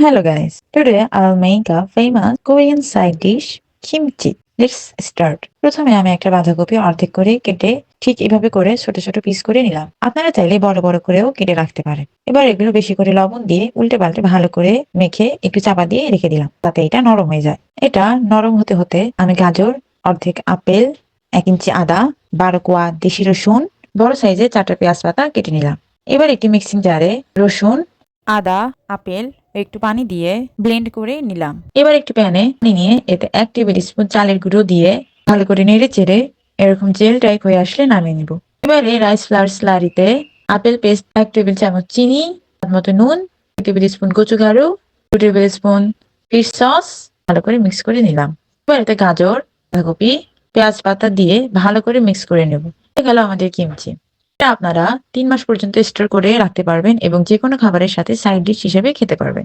Hello guys, today I'll make a famous Korean side dish kimchi. Let's start. প্রথমে আমি একটা বাঁধাকপি অর্ধেক করে কেটে ঠিক এভাবে করে ছোট ছোট পিস করে নিলাম। আপনারা চাইলে বড় বড় করেও কেটে রাখতে পারেন। এবার এগুলো বেশি করে লবণ দিয়ে উল্টে পাল্টে ভালো করে মেখে একটু চাপা দিয়ে রেখে দিলাম তাতে এটা নরম হয়ে যায়। এটা নরম হতে হতে আমি গাজর অর্ধেক আপেল এক ইঞ্চি আদা বারো কোয়া দেশি রসুন বড় সাইজে চারটা পেঁয়াজ পাতা কেটে নিলাম। এবার একটি মিক্সিং জারে রসুন আদা আপেল একটু পানি দিয়ে ব্লেন্ড করে নিলাম। এবার একটু প্যানে নিয়ে এতে এক টেবিল স্পুন চালের গুঁড়ো দিয়ে ভালো করে নেড়ে চেড়ে এরকম জেল টাইপ হয়ে আসলে নামিয়ে নিব। এবারে রাইস ফ্লাওয়ার স্লারিতে আপেল পেস্ট এক টেবিল চামচ চিনি মতো নুন, এক টেবিল স্পুন কচু গাড়ু দু টেবিল স্পুন ফিশ সস ভালো করে মিক্স করে নিলাম। এবার এতে গাজর, বাঁধাকপি, পেঁয়াজ পাতা দিয়ে ভালো করে মিক্স করে নেব। গেল আমাদের কিমচি আপনারা তিন মাস পর্যন্ত স্টোর করে রাখতে পারবেন এবং যে কোনো খাবারের সাথে সাইড ডিশ হিসেবে খেতে পারবেন।